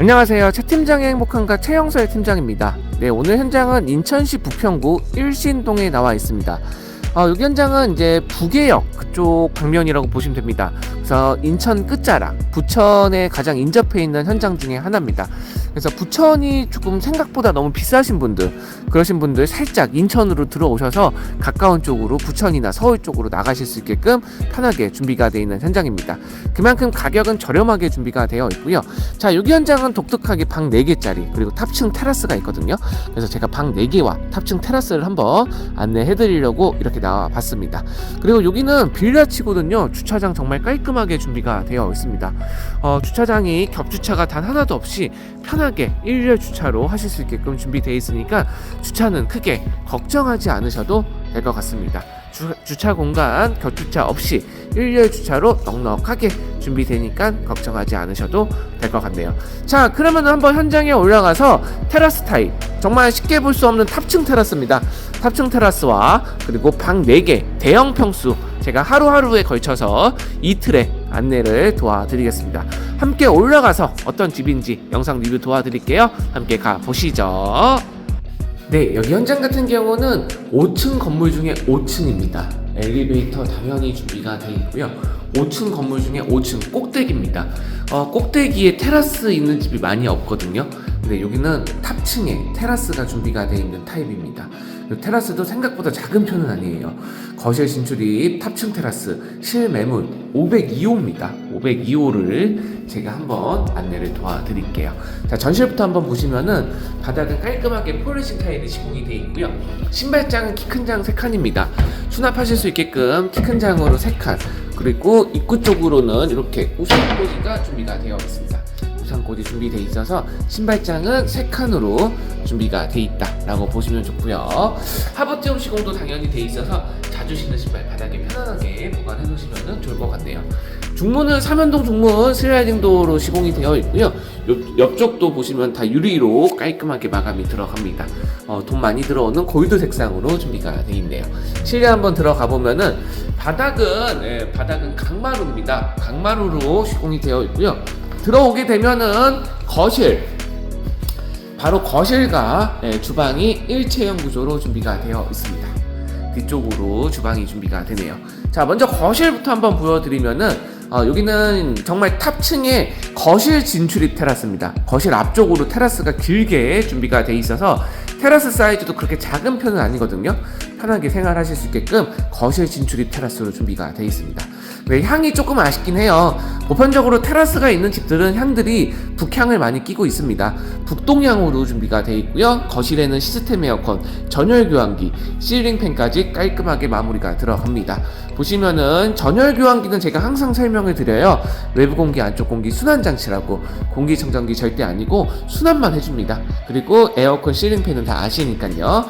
안녕하세요. 최 팀장의 행복한가 최영서의 팀장입니다. 네, 오늘 현장은 인천시 부평구 일신동에 나와 있습니다. 어, 여기 현장은 이제 부계역 그쪽 방면이라고 보시면 됩니다. 그래서 인천 끝자락, 부천에 가장 인접해 있는 현장 중에 하나입니다. 그래서 부천이 조금 생각보다 너무 비싸신 분들, 그러신 분들 살짝 인천으로 들어오셔서 가까운 쪽으로 부천이나 서울 쪽으로 나가실 수 있게끔 편하게 준비가 되어 있는 현장입니다. 그만큼 가격은 저렴하게 준비가 되어 있고요. 자, 여기 현장은 독특하게 방 4개짜리 그리고 탑층 테라스가 있거든요. 그래서 제가 방 4개와 탑층 테라스를 한번 안내해 드리려고 이렇게 나와 봤습니다. 그리고 여기는 빌라치거든요. 주차장 정말 깔끔하게 준비가 되어 있습니다. 어, 주차장이 겹주차가 단 하나도 없이 편하게 일렬 주차로 하실 수 있게끔 준비되어 있으니까 주차는 크게 걱정하지 않으셔도 될 것 같습니다. 주, 주차 공간 겹주차 없이 일렬 주차로 넉넉하게 준비되니까 걱정하지 않으셔도 될 것 같네요. 자, 그러면 한번 현장에 올라가서 테라스 타입 정말 쉽게 볼 수 없는 탑층 테라스입니다. 탑층 테라스와 그리고 방 4개 대형 평수 제가 하루하루에 걸쳐서 이틀에 안내를 도와드리겠습니다. 함께 올라가서 어떤 집인지 영상 리뷰 도와드릴게요. 함께 가 보시죠. 네, 여기 현장 같은 경우는 5층 건물 중에 5층입니다. 엘리베이터 당연히 준비가 되어 있고요. 5층 건물 중에 5층 꼭대기입니다. 어, 꼭대기에 테라스 있는 집이 많이 없거든요. 근데 여기는 탑층에 테라스가 준비가 되어 있는 타입입니다. 테라스도 생각보다 작은 편은 아니에요. 거실 진출입 탑층 테라스 실매물 502호입니다. 502호를 제가 한번 안내를 도와드릴게요. 자 전실부터 한번 보시면은 바닥은 깔끔하게 폴리싱 타일이 시공이 되어 있고요. 신발장은 키 큰 장 3칸입니다. 수납하실 수 있게끔 키 큰 장으로 3칸 그리고 입구 쪽으로는 이렇게 우산꽂이가 준비가 되어 있습니다. 우산꽂이 준비되어 있어서 신발장은 3칸으로 준비가 되어 있다라고 보시면 좋고요. 하부티움 시공도 당연히 되어 있어서 자주 신는 신발 바닥에 편안하게 보관해 놓으시면 좋을 것 같네요. 중문은 삼연동 중문 슬라이딩 도어로 시공이 되어 있고요. 옆, 옆쪽도 보시면 다 유리로 깔끔하게 마감이 들어갑니다. 어, 돈 많이 들어오는 골드 색상으로 준비가 되어 있네요. 실내 한번 들어가 보면은 바닥은 예, 바닥은 강마루입니다. 강마루로 시공이 되어 있고요. 들어오게 되면은 거실 바로 거실과 예, 주방이 일체형 구조로 준비가 되어 있습니다. 뒤쪽으로 주방이 준비가 되네요. 자, 먼저 거실부터 한번 보여드리면은 어, 여기는 정말 탑층에 거실 진출입 테라스입니다. 거실 앞쪽으로 테라스가 길게 준비가 돼 있어서 테라스 사이즈도 그렇게 작은 편은 아니거든요. 편하게 생활하실 수 있게끔 거실 진출입 테라스로 준비가 돼 있습니다. 네, 향이 조금 아쉽긴 해요. 보편적으로 테라스가 있는 집들은 향들이 북향을 많이 끼고 있습니다. 북동향으로 준비가 되어 있고요. 거실에는 시스템 에어컨, 전열 교환기, 실링 팬까지 깔끔하게 마무리가 들어갑니다. 보시면은 전열 교환기는 제가 항상 설명을 드려요. 외부 공기, 안쪽 공기 순환 장치라고 공기청정기 절대 아니고 순환만 해줍니다. 그리고 에어컨, 실링 팬은 다 아시니까요.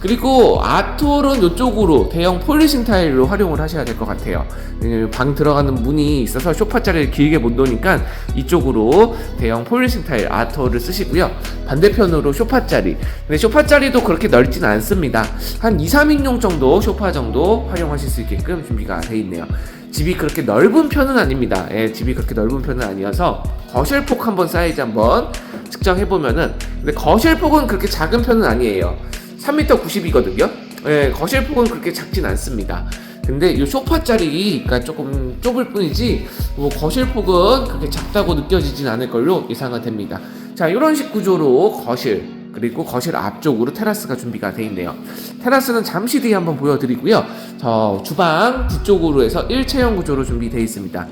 그리고 아톨은 이쪽으로 대형 폴리싱 타일로 활용을 하셔야 될 것 같아요. 왜냐면 방 들어가는 문이 있어서 소파 자리를 길게 못 놓으니까 이쪽으로 대형 폴리싱 타일 아톨을 쓰시고요. 반대편으로 소파 자리. 근데 소파 자리도 그렇게 넓진 않습니다. 한 2, 3인용 정도 소파 정도 활용하실 수 있게끔 준비가 되어 있네요. 집이 그렇게 넓은 편은 아닙니다. 예, 집이 그렇게 넓은 편은 아니어서 거실폭 한번 사이즈 한번 측정해 보면은 근데 거실폭은 그렇게 작은 편은 아니에요. 3m 90이거든요. 예, 거실폭은 그렇게 작진 않습니다. 근데 이 소파 자리가 조금 좁을 뿐이지 뭐 거실 폭은 그렇게 작다고 느껴지진 않을 걸로 예상은 됩니다. 자, 이런 식 구조로 거실 그리고 거실 앞쪽으로 테라스가 준비가 되어 있네요. 테라스는 잠시 뒤에 한번 보여드리고요. 저 주방 뒤쪽으로 해서 일체형 구조로 준비되어 있습니다.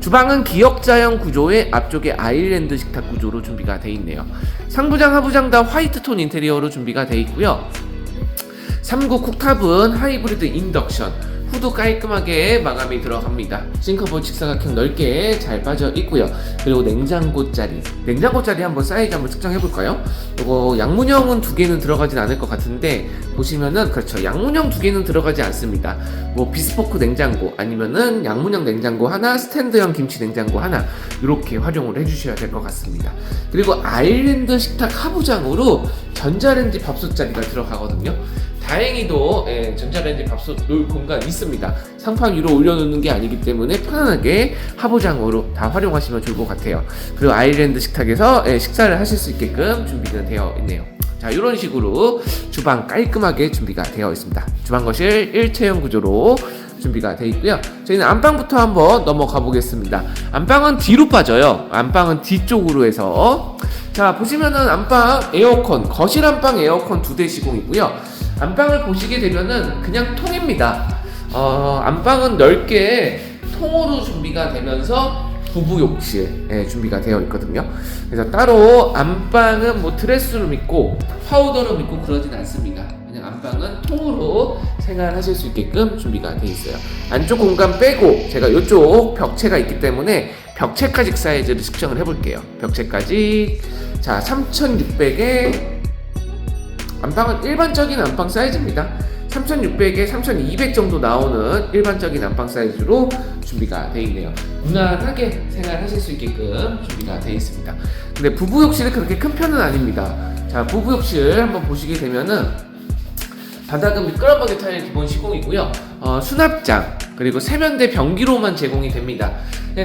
주방은 기역자형 구조의 앞쪽에 아일랜드 식탁 구조로 준비가 되어 있네요. 상부장, 하부장 다 화이트 톤 인테리어로 준비가 되어 있고요. 3구 쿡탑은 하이브리드 인덕션 후드 깔끔하게 마감이 들어갑니다. 싱크볼 직사각형 넓게 잘 빠져 있고요. 그리고 냉장고 자리, 냉장고 자리 한번 사이즈 한번 측정해 볼까요? 이거 양문형은 두 개는 들어가진 않을 것 같은데 보시면은 그렇죠. 양문형 두 개는 들어가지 않습니다. 뭐 비스포크 냉장고 아니면은 양문형 냉장고 하나, 스탠드형 김치 냉장고 하나 이렇게 활용을 해주셔야 될 것 같습니다. 그리고 아일랜드 식탁 하부장으로 전자레인지 밥솥 자리가 들어가거든요. 다행히도 예, 전자레인지 밥솥 놓을 공간 있습니다. 상판 위로 올려놓는 게 아니기 때문에 편안하게 하부장으로 다 활용하시면 좋을 것 같아요. 그리고 아일랜드 식탁에서 예, 식사를 하실 수 있게끔 준비가 되어 있네요. 자, 이런 식으로 주방 깔끔하게 준비가 되어 있습니다. 주방 거실 일체형 구조로 준비가 되어 있고요. 저희는 안방부터 한번 넘어가 보겠습니다. 안방은 뒤로 빠져요. 안방은 뒤쪽으로 해서 자 보시면은 안방 에어컨 거실 안방 에어컨 두 대 시공이고요. 안방을 보시게 되면은 그냥 통입니다. 어, 안방은 넓게 통으로 준비가 되면서 부부 욕실 예, 준비가 되어 있거든요. 그래서 따로 안방은 뭐 드레스룸 있고 파우더룸 있고 그러진 않습니다. 그냥 안방은 통으로 생활하실 수 있게끔 준비가 되어 있어요. 안쪽 공간 빼고 제가 이쪽 벽체가 있기 때문에 벽체까지 사이즈를 측정을 해볼게요. 벽체까지 자 3,600에 안방은 일반적인 안방 사이즈입니다. 3,600에 3,200 정도 나오는 일반적인 안방 사이즈로 준비가 되어 있네요. 무난하게 생활하실 수 있게끔 준비가 되어 있습니다. 근데 부부 욕실이 그렇게 큰 편은 아닙니다. 자, 부부 욕실 한번 보시게 되면은 바닥은 미끄럼버기 타일 기본 시공이고요. 어, 수납장 그리고 세면대 변기로만 제공이 됩니다.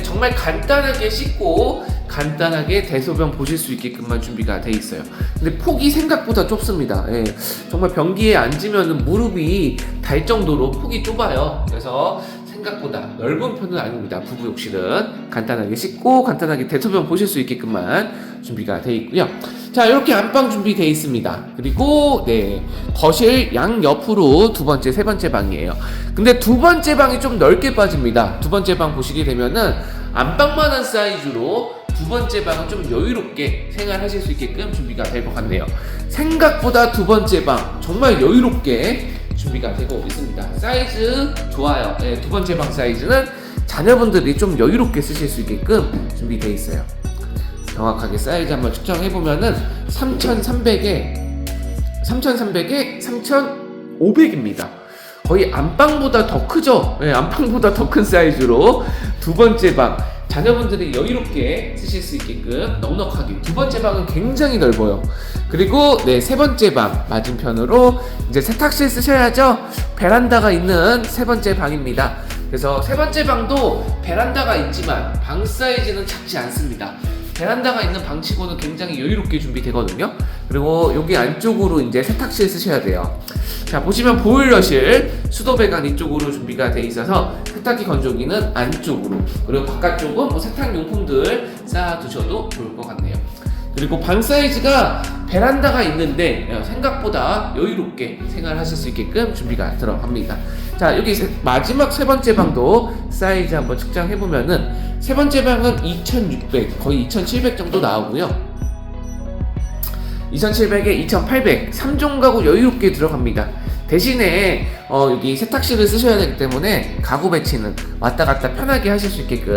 정말 간단하게 씻고 간단하게 대소변 보실 수 있게끔만 준비가 돼 있어요. 근데 폭이 생각보다 좁습니다. 예, 정말 변기에 앉으면 무릎이 달 정도로 폭이 좁아요. 그래서 생각보다 넓은 편은 아닙니다. 부부 욕실은 간단하게 씻고 간단하게 대소변 보실 수 있게끔만 준비가 돼 있고요. 자 이렇게 안방 준비되어 있습니다. 그리고 네 거실 양 옆으로 두 번째 세 번째 방이에요. 근데 두 번째 방이 좀 넓게 빠집니다. 두 번째 방 보시게 되면은 안방만한 사이즈로 두 번째 방은 좀 여유롭게 생활하실 수 있게끔 준비가 될 것 같네요. 생각보다 두 번째 방 정말 여유롭게 준비가 되고 있습니다. 사이즈 좋아요. 네, 두 번째 방 사이즈는 자녀분들이 좀 여유롭게 쓰실 수 있게끔 준비되어 있어요. 정확하게 사이즈 한번 측정해 보면은 3,300에 3,300에 3,500입니다. 거의 안방보다 더 크죠? 네, 안방보다 더 큰 사이즈로 두 번째 방 자녀분들이 여유롭게 쓰실 수 있게끔 넉넉하게 두 번째 방은 굉장히 넓어요. 그리고 네 세 번째 방 맞은편으로 이제 세탁실 쓰셔야죠. 베란다가 있는 세 번째 방입니다. 그래서 세 번째 방도 베란다가 있지만 방 사이즈는 작지 않습니다. 베란다가 있는 방치고는 굉장히 여유롭게 준비되거든요. 그리고 여기 안쪽으로 이제 세탁실 쓰셔야 돼요. 자 보시면 보일러실 수도 배관 이쪽으로 준비가 돼 있어서 세탁기 건조기는 안쪽으로 그리고 바깥쪽은 뭐 세탁용품들 쌓아두셔도 좋을 것 같네요. 그리고 방 사이즈가 베란다가 있는데 어, 생각보다 여유롭게 생활하실 수 있게끔 준비가 들어갑니다. 자 여기 세- 마지막 세 번째 방도 사이즈 한번 측정해 보면은 세 번째 방은 2,600 거의 2,700 정도 나오고요. 2,700에 2,800 3종 가구 여유롭게 들어갑니다. 대신에 어, 여기 세탁실을 쓰셔야 되기 때문에 가구 배치는 왔다 갔다 편하게 하실 수 있게끔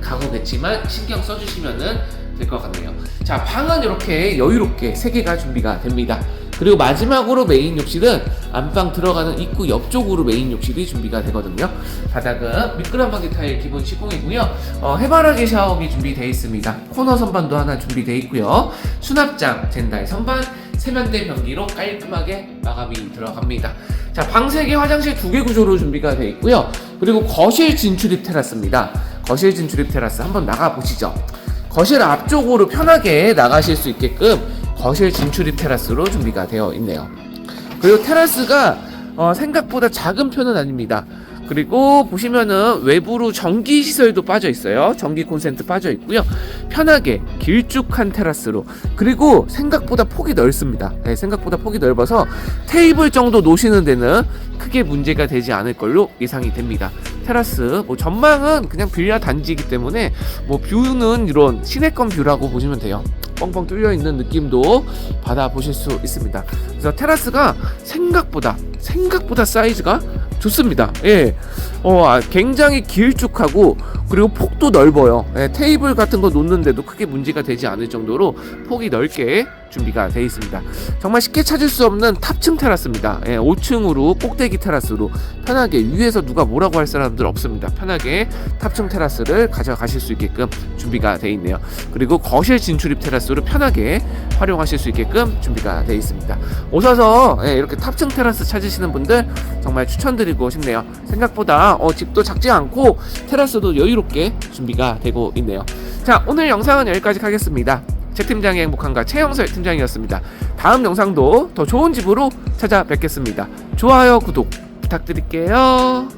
가구 배치만 신경 써주시면은 될 것 같네요. 자 방은 이렇게 여유롭게 세 개가 준비가 됩니다. 그리고 마지막으로 메인 욕실은 안방 들어가는 입구 옆쪽으로 메인 욕실이 준비가 되거든요. 바닥은 미끄럼방기 타일 기본 시공이고요. 어, 해바라기 샤워기 준비되어 있습니다. 코너 선반도 하나 준비되어 있고요. 수납장, 젠다이 선반, 세면대 변기로 깔끔하게 마감이 들어갑니다. 자, 방 3개, 화장실 2개 구조로 준비가 되어 있고요. 그리고 거실 진출입 테라스입니다. 거실 진출입 테라스 한번 나가 보시죠. 거실 앞쪽으로 편하게 나가실 수 있게끔 거실 진출입 테라스로 준비가 되어 있네요. 그리고 테라스가 어, 생각보다 작은 편은 아닙니다. 그리고 보시면은 외부로 전기 시설도 빠져 있어요. 전기 콘센트 빠져 있고요. 편하게 길쭉한 테라스로 그리고 생각보다 폭이 넓습니다. 네, 생각보다 폭이 넓어서 테이블 정도 놓으시는 데는 크게 문제가 되지 않을 걸로 예상이 됩니다. 테라스 뭐 전망은 그냥 빌라 단지이기 때문에 뭐 뷰는 이런 시내권 뷰라고 보시면 돼요. 뻥뻥 뚫려 있는 느낌도 받아 보실 수 있습니다. 그래서 테라스가 생각보다 생각보다 사이즈가 좋습니다. 예. 어, 아, 굉장히 길쭉하고 그리고 폭도 넓어요. 예, 테이블 같은 거 놓는데도 크게 문제가 되지 않을 정도로 폭이 넓게 준비가 되어 있습니다. 정말 쉽게 찾을 수 없는 탑층 테라스입니다. 예, 5층으로 꼭대기 테라스로 편하게 위에서 누가 뭐라고 할 사람들 없습니다. 편하게 탑층 테라스를 가져가실 수 있게끔 준비가 되어 있네요. 그리고 거실 진출입 테라스로 편하게 활용하실 수 있게끔 준비가 되어 있습니다. 오셔서 예, 이렇게 탑층 테라스 찾으시는 분들 정말 추천드리고 싶네요. 생각보다 어, 집도 작지 않고 테라스도 여유롭게 준비가 되고 있네요. 자, 오늘 영상은 여기까지 하겠습니다. 최 팀장의 행복한가 최영설 팀장이었습니다. 다음 영상도 더 좋은 집으로 찾아뵙겠습니다. 좋아요, 구독 부탁드릴게요.